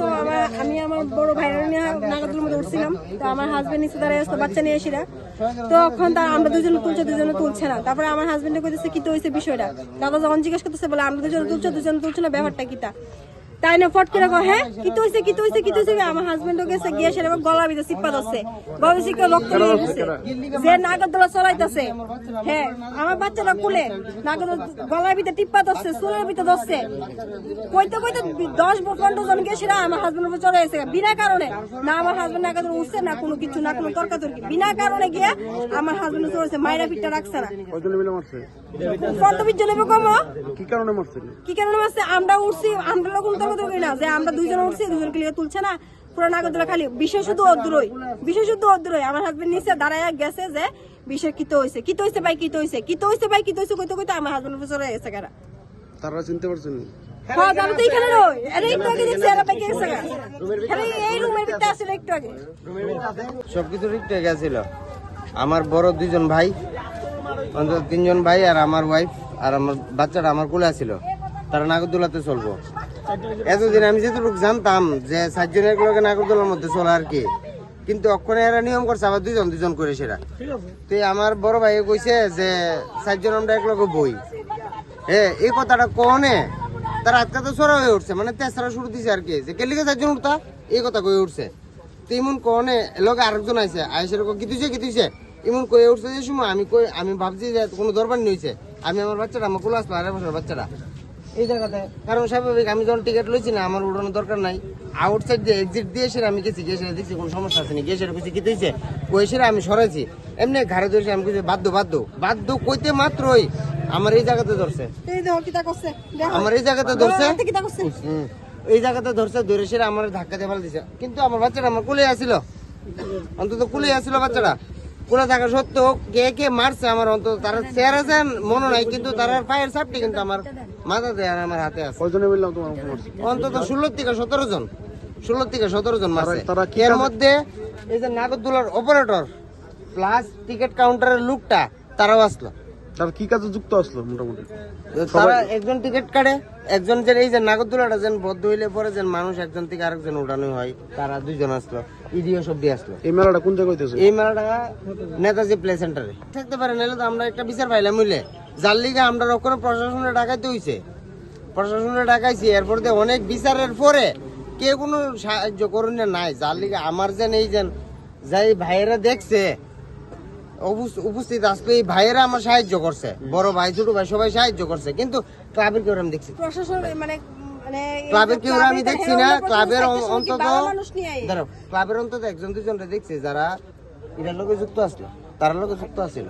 তো আমার, আমি আমার বড় ভাইয়ের নিয়ে নাগাদুলের মধ্যে উঠছিলাম তো আমার হাজবেন্ড নিচে দাঁড়িয়ে আসতো বাচ্চা নিয়ে এসিরা তো তখন তা আমরা দুজনে তুলছে দুজনে তুলছে না। তারপরে আমার হাজবেন্ডে কইতেছে, কি তো হয়েছে বিষয়টা? দাদা যখন জিজ্ঞেস করতেছে, বলে, আমরা দুজনে তুলছো দুজনে তুলছো না, ব্যাপারটা কিটা তাই না? ফট করে কয়, হ্যাঁ কি তো হইছে কি তো কি আমার হাজবেন্ডও গেছে গিয়ে সেটা গলা ভিতরে চিপ্পা ধরছে। গলা চিপা রক্ত নিয়ে গেছে যে নাগরদোলা চলাইতেছে। হ্যাঁ আমার বাচ্চাটা কুলে। গলার ভিতরে চুলের ভিতরে ধরছে। কইতে কইতে দশ পনেরো জন সেটা আমার হাজবেন্ডের উপর চলে গেছে। বিনা কারণে। না আমার হাজবেন্ড নাগরদোলা উঠছে না কোনো কিছু না কোনো তর্কাতর্কি। বিনা কারণে গিয়ে আমার হাজবেন্ড চলেছে মায়েরা পিঠটা রাখছে না। পনেরো বিশ জনের কম কি কারণে মারছে? কি কারণে মারছে? আমরা উঠছি আমরা তর্কাতর্কি না যে আমরা দুইজন উঠছি দুজন ক্লিয়ার তুলছে না পুরো নাগরদোলা খালি। বিশেষ শুধু বিশেষ শুধু অদ্রুই। আমার হাজবেন্ড নিচে দাঁড়ায় গেছে যে কিতো হইছে কিতো হইছে ভাই কিতো হইছে কিতো হইছে ভাই কিতো হইছে কইতে কইতে আমার হাজবেন্ড উপর চলে গেছে কারা তারা চিনতে পারছেন হ্যাঁ আমি তো এখানে রই আরে একটু আগে দেখছি এরা পাই গেছে আরে এই রুমের ভিতরে আসলে একটু আগে। সবকিছু ঠিক গেছিল। আমার বড় দুইজন ভাই অন্তত তিনজন ভাই আর আমার ওয়াইফ আর আমার বাচ্চাটা আমার কোলে ছিল তারা নাগরদোলাতে চলবো। এতদিন আমি যেটুকু জানতাম যে সাতজনের লগে নাগরদোলার মধ্যে চলে আর কি। কিন্তু অক্ষণে এরা নিয়ম করছে আবার দুইজন দুজন করে সেটা তো আমার বড় ভাই কইছে যে সাতজন আমরা এক লগে বই। হ্যাঁ এই কথাটা কনে তার আজকে তো সরা হয়ে উঠছে মানে তেসরা শুরু দিছে আর কি। যে কেলিকে চারজন উঠতা এই কথা কয়ে উঠছে। তো ইমন কনে লগে আরেকজন আইছে আইসে কি তুইছে কি তুইছে এমন কয়ে উঠছে যে সময় আমি কই আমি ভাবছি যে কোনো দরবার নিয়েছে আমি আমার বাচ্চাটা আমার কোলে আসলো আড়াই বছর বাচ্চাটা। এই জায়গাতে কারণ স্বাভাবিক আমি যখন টিকিট লইছি না আমার উড়ানোর দরকার নাই। আউটসাইড দিয়ে এক্সিট দিয়ে সেটা আমি গেছি গিয়ে সেটা দেখছি কোনো সমস্যা আছে গিয়ে সেটা কইছি কি তুইছে কই সেটা আমি সরাইছি। এমনি ঘাড়ে ধরেছি আমি কইছি বাধ্য বাধ্য বাধ্য কইতে মাত্রই আমার এই জায়গাতে ধরছে। আমার এই জায়গাতে ধরছে। এই জায়গাতে ধরছে ধরে সেরা আমার ধাক্কা দিয়ে ফেলে দিছে। কিন্তু আমার বাচ্চাটা আমার কুলে আসছিল অন্তত কুলে আসছিল বাচ্চাটা। কুলে থাকা সত্ত্বেও কে কে মারছে আমার অন্তত তারা চেয়ার আছে মনে নাই কিন্তু তার পায়ের চাপটি কিন্তু আমার মাথাতে আর আমার হাতে আছে। কয়জনে মিলে তোমার অন্তত ষোলো থেকে সতেরো জন। ষোলো থেকে সতেরো জন তারা- তারা কি এর মধ্যে এই যে নাগরদোলার অপারেটর প্লাস টিকিট কাউন্টারের লোকটা তারাও আসলো। তারা কি কাজে যুক্ত আসলো মোটামুটি? তারা একজন টিকিট কাটে একজন যে এই যে নাগরদোলাটা যেন বদ্ধ হইলে পরে যেন মানুষ একজন থেকে আরেকজন উঠানো হয় তারা দুইজন আসলো ইডিও সব দিয়ে আসলো। এই মেলাটা কোন জায়গায় হইতেছে? এই মেলাটা নেতাজি প্লে সেন্টারে থাকতে পারে নাহলে তো আমরা একটা বিচার পাইলাম বুঝলে? যার লিগে আমরা ওখানে প্রশাসনের ডাকাইতে হইছে। প্রশাসনের ডাকাইছি এরপর দিয়ে অনেক বিচারের পরে কে কোনো সাহায্য করুন নাই। যার লিগে আমার যেন এই যেন যাই ভাইয়েরা দেখছে উপস্থিত আসলে এই ভাইয়েরা আমার সাহায্য করছে বড় ভাই ছোট ভাই সবাই সাহায্য করছে কিন্তু ক্লাবের কেউ আমি দেখছি প্রশাসন মানে মানে ক্লাবের কেউ আমি দেখছি না ক্লাবের অন্তত ক্লাবের অন্তত একজন দুজনটা দেখছি যারা এটার লোকে যুক্ত আসলো। তার লোকে যুক্ত আসছিল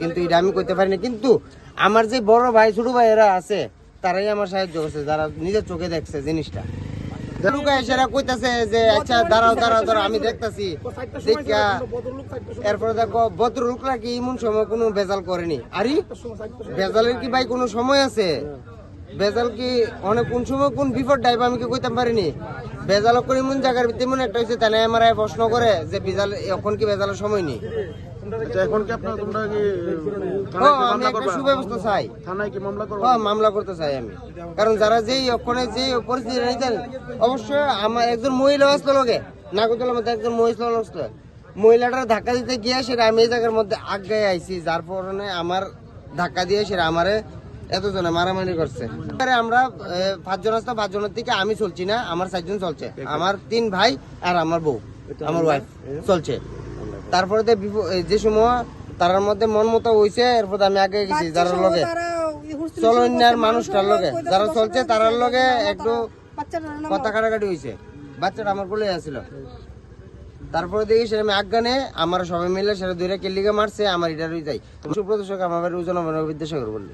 কিন্তু এটা আমি কইতে পারিনি। কিন্তু আমার যে বড় ভাই, ছোট ভাই এরা আছে, তারাই আমার সাহায্য করছে, যারা নিজের চোখে দেখছে জিনিসটা। সেরা কইতাছে যে আচ্ছা দাঁড়াও দাঁড়াও আমি দেখতাছি। দেখা এরপরে দেখো, ভদ্রলোকরা কি এমন সময় কোনো বেজাল করেনি? আরে বেজালের কি ভাই কোনো সময় আছে? বেজাল কি অনেক কোন সময় কোন বিপদ ডাইব আমি কি কইতাম পারিনি? বেজাল করে এমন জায়গার ভিতরে এমন একটা হয়েছে তাই আমার প্রশ্ন করে যে বেজাল এখন কি বেজালের সময় নেই? আচ্ছা, এখন কি আপনার তোমরা কি ও থানায় কি আমি একটা সুব্যবস্থা চাই। থানায় কি মামলা করবা? হ্যাঁ মামলা করতে চাই আমি। কারণ যারা যেই ওখানে যে পরিস্থিতি নিতেন অবশ্যই আমার একজন মহিলা আসলো লোকে নাগরদোলার মধ্যে একজন মহিলা আসলো মহিলাটার ধাক্কা দিতে গিয়ে সেটা আমি এই জায়গার মধ্যে আগায় আইছি যার কারণে আমার ধাক্কা দিয়ে সেটা আমারে এতজনে মারামারি করছে। আমরা পাঁচজন আসতো পাঁচজনের থেকে আমি চলছি না আমার চারজন চলছে। আমার তিন ভাই আর আমার বউ আমার ওয়াইফ চলছে। তারপরে যে সময় তার মধ্যে মন মতো হয়েছে এরপর আমি আগে গেছি যার লগে। চলন্যার মানুষটার লগে। যারা চলছে তারার লগে একটু কথা কাটাকাটি হয়েছে বাচ্চাটা আমার কোলে আসছিল তারপরে দেখি সেটা আমি আজ্ঞানে আমার সবাই মিলে সেটা দুইটা কেলিকে মারছে আমার এটা রয়ে যাই সুপ্রদর্শক আমার ওজন বিদ্যাসাগর বললি।